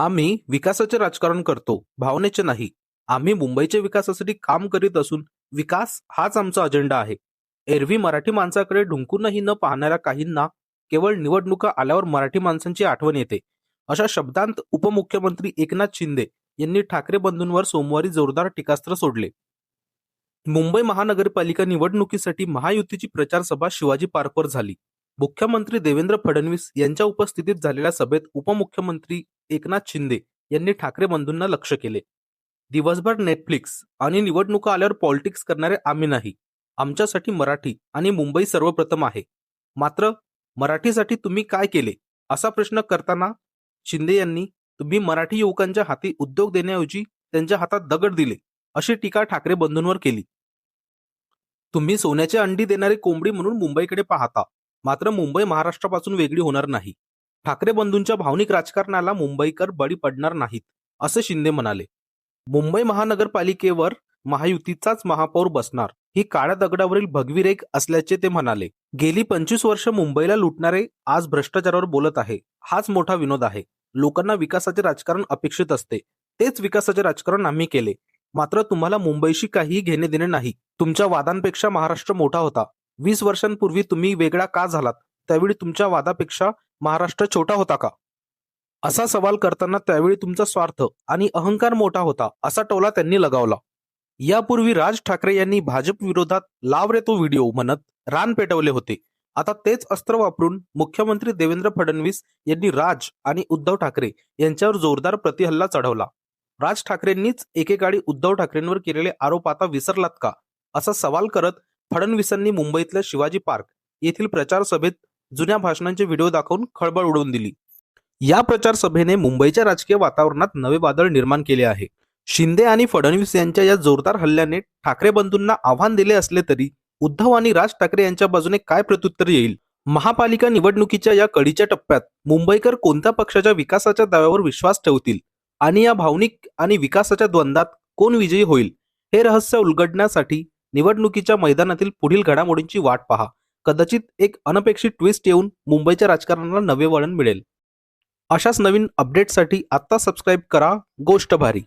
आम्ही विकासाचे राजकारण करतो भावनेचे नाही. आम्ही मुंबईच्या विकासासाठी काम करीत असून विकास हाच आमचा अजेंडा आहे. एरवी मराठी माणसाकडे ढुंकूनही न पाहणाऱ्या काहींना केवळ निवडणुका आल्यावर मराठी माणसांची आठवण येते. अशा शब्दांत उपमुख्यमंत्री एकनाथ शिंदे यांनी ठाकरे बंधूंवर सोमवारी जोरदार टीकास्त्र सोडले. मुंबई महानगरपालिका निवडणुकीसाठी महायुतीची प्रचार सभा शिवाजी पार्कवर झाली. मुख्यमंत्री देवेंद्र फडणवीस यांच्या उपस्थितीत झालेल्या सभेत उपमुख्यमंत्री एकनाथ शिंदे यांनी ठाकरे बंधूंना लक्ष केले. दिवसभर नेटफ्लिक्स आणि निवडणुका आल्यावर पॉलिटिक्स करणारे आम्ही नाही. आमच्यासाठी मराठी आणि मुंबई सर्वप्रथम आहे. मात्र मराठीसाठी तुम्ही काय केले? असा प्रश्न करताना शिंदे यांनी तुम्ही मराठी युवकांच्या हाती उद्योग देण्याऐवजी त्यांच्या हातात दगड दिले अशी टीका ठाकरे बंधूंवर केली. तुम्ही सोन्याचे अंडी देणारी कोंबडी म्हणून मुंबईकडे पाहता. मात्र मुंबई महाराष्ट्रापासून वेगळी होणार नाही. ठाकरे बंधूंच्या भावनिक राजकारणाला मुंबईकर बळी पडणार नाहीत असे शिंदे म्हणाले. मुंबई महानगरपालिकेवर महायुतीचाच महापौर बसणार ही काळ्या दगडावरील भगवी रेख असल्याचे ते म्हणाले. गेली पंचवीस वर्ष मुंबईला लुटणारे आज भ्रष्टाचारावर बोलत आहे हाच मोठा विनोद आहे. लोकांना विकासाचे राजकारण अपेक्षित असते तेच विकासाचे राजकारण आम्ही केले. मात्र तुम्हाला मुंबईशी काहीही घेणे देणे नाही तुमच्या वादांपेक्षा महाराष्ट्र मोठा होता. वीस वर्षांपूर्वी तुम्ही वेगळा का झालात? त्यावेळी तुमच्या वादापेक्षा महाराष्ट्र छोटा होता का? असा सवाल करताना त्यावेळी तुमचा स्वार्थ आणि अहंकार मोठा होता असा टोला त्यांनी लगावला. यापूर्वी राज ठाकरे यांनी भाजप विरोधात लाव रे तो व्हिडिओ म्हणत रान पेटवले होते. आता तेच अस्त्र वापरून मुख्यमंत्री देवेंद्र फडणवीस यांनी राज आणि उद्धव ठाकरे यांच्यावर जोरदार प्रतिहल्ला चढवला. राज ठाकरेंनीच एकेकाळी उद्धव ठाकरेंवर केलेले आरोप आता विसरलात का? असा सवाल करत फडणवीसांनी मुंबईतल्या शिवाजी पार्क येथील प्रचार सभेत जुन्या भाषणांचे व्हिडिओ दाखवून खळबळ उडवून दिली. या प्रचार सभेने मुंबईच्या राजकीय वातावरणात नवे वादळ निर्माण केले आहे. शिंदे आणि फडणवीस यांच्या या जोरदार हल्ल्याने ठाकरे बंधूंना आव्हान दिले असले तरी उद्धव आणि राज ठाकरे यांच्या बाजूने काय प्रत्युत्तर येईल? महापालिका निवडणुकीच्या या कडीच्या टप्प्यात मुंबईकर कोणत्या पक्षाच्या विकासाच्या दाव्यावर विश्वास ठेवतील? आणि या भावनिक आणि विकासाच्या द्वंद्वात कोण विजयी होईल? हे रहस्य उलगडण्यासाठी निवडणुकीच्या मैदानातील पुढील घडामोडींची वाट पहा. कदाचित एक अनपेक्षित ट्विस्ट येऊन मुंबईच्या राजकारणाला नवे वळण मिळेल. अशाच नवीन अपडेटसाठी आत्ता सबस्क्राईब करा. गोष्ट भारी!